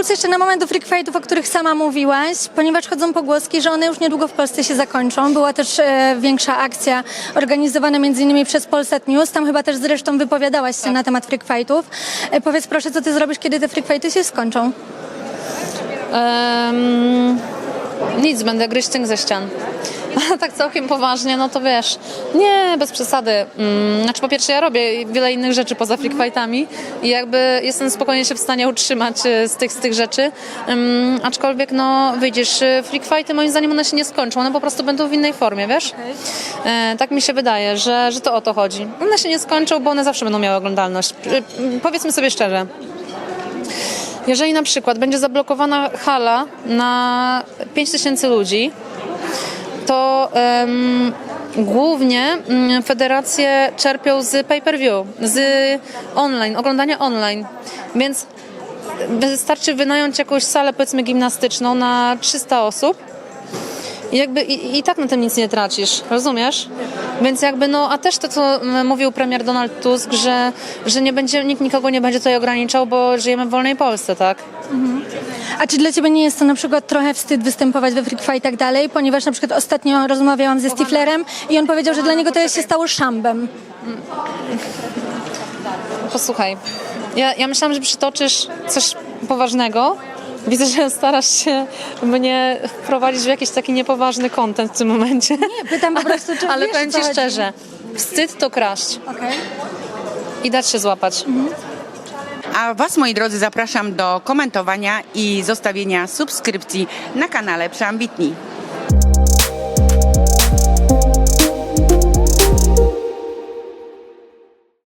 Wrócę jeszcze na moment do freak fightów, o których sama mówiłaś, ponieważ chodzą pogłoski, że one już niedługo w Polsce się zakończą. Była też e, większa akcja organizowana między innymi przez Polsat News. Tam chyba też zresztą wypowiadałaś się na temat freak fightów. E, powiedz proszę, co ty zrobisz, kiedy te freak fighty się skończą? Em, nic, będę gryźć tynk ze ścian. Tak całkiem poważnie, no to wiesz, nie, bez przesady. Mm, znaczy po pierwsze ja robię wiele innych rzeczy poza freak fightami i jakby jestem spokojnie się w stanie utrzymać e, z tych, z tych rzeczy. Em, aczkolwiek no wyjdziesz, e, freak fighty moim zdaniem one się nie skończą, one po prostu będą w innej formie, wiesz? E, tak mi się wydaje, że, że to o to chodzi. One się nie skończą, bo one zawsze będą miały oglądalność. E, powiedzmy sobie szczerze, jeżeli na przykład będzie zablokowana hala na 5000 ludzi, to em, głównie mm, federacje czerpią z pay-per-view, z online, oglądania online. Więc wystarczy wynająć jakąś salę, powiedzmy, gimnastyczną na 300 osób i jakby i, i tak na tym nic nie tracisz, rozumiesz? Więc jakby no, a też to, co mm, mówił premier Donald Tusk, że, że nie będzie, nikt nikogo nie będzie tutaj ograniczał, bo żyjemy w wolnej Polsce, tak? A czy dla ciebie nie jest to na przykład trochę wstyd występować we freak fightach dalej? Ponieważ na przykład ostatnio rozmawiałam ze Stiflerem i on powiedział, że dla niego to się stało szambem. Posłuchaj, ja, ja myślałam, że przytoczysz coś poważnego. Widzę, że starasz się mnie wprowadzić w jakiś taki niepoważny kontent w tym momencie. Nie, pytam po prostu, czy Ale wiesz, powiem Ci szczerze, wstyd to kraść Okej. i dać się złapać. A Was, moi drodzy, zapraszam do komentowania i zostawienia subskrypcji na kanale Przeambitni.